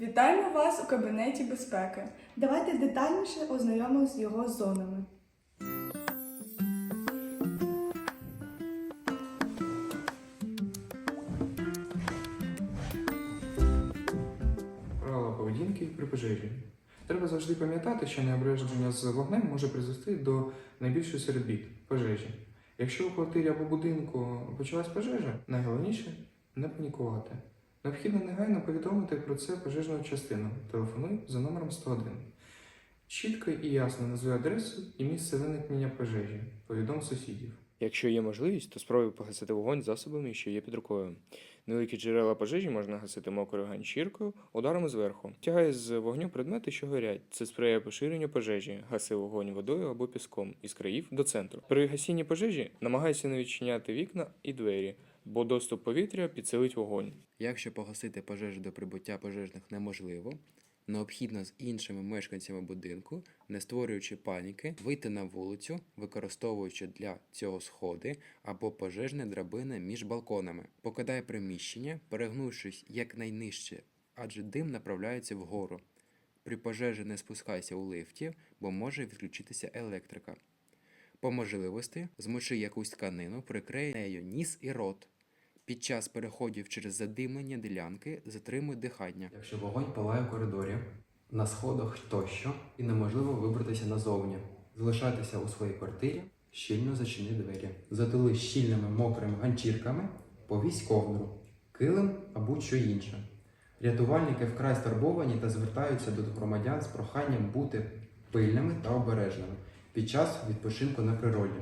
Вітаємо вас у кабінеті безпеки. Давайте детальніше ознайомимося з його зонами. Правила поведінки при пожежі. Треба завжди пам'ятати, що необереження з вогнем може призвести до найбільшої серед бід пожежі. Якщо у квартирі або будинку почалась пожежа, найголовніше не панікувати. Необхідно негайно повідомити про це пожежну частину. Телефонуй за номером 101. Чітко і ясно назви адресу і місце виникнення пожежі. Повідом сусідів. Якщо є можливість, то спробуй погасити вогонь засобами, що є під рукою. Невеликі джерела пожежі можна гасити мокрою ганчіркою, ударом зверху. Тягай з вогню предмети, що горять. Це сприяє поширенню пожежі, гаси вогонь водою або піском із країв до центру. При гасінні пожежі намагайся не відчиняти вікна і двері, бо доступ повітря підсилить вогонь. Якщо погасити пожежу до прибуття пожежних неможливо, необхідно з іншими мешканцями будинку, не створюючи паніки, вийти на вулицю, використовуючи для цього сходи або пожежні драбини між балконами. Покидай приміщення, перегнувшись якнайнижче, адже дим направляється вгору. При пожежі не спускайся у лифті, бо може відключитися електрика. По можливості змочи якусь тканину, прикрий нею ніс і рот. Під час переходів через задимлення ділянки затримуй дихання. Якщо вогонь палає в коридорі, на сходах тощо і неможливо вибратися назовні, залишайтеся у своїй квартирі, щільно зачини двері. Затули щільними мокрими ганчірками, повісь ковдру, килим або будь-що інше. Рятувальники вкрай стурбовані та звертаються до громадян з проханням бути пильними та обережними під час відпочинку на природі.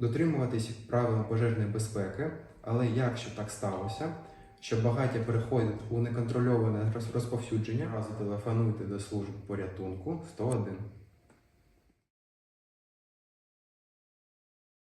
Дотримуватись правил пожежної безпеки, але якщо так сталося, що багаття переходить у неконтрольоване роз- розповсюдження, разу телефонуйте до служб порятунку 101.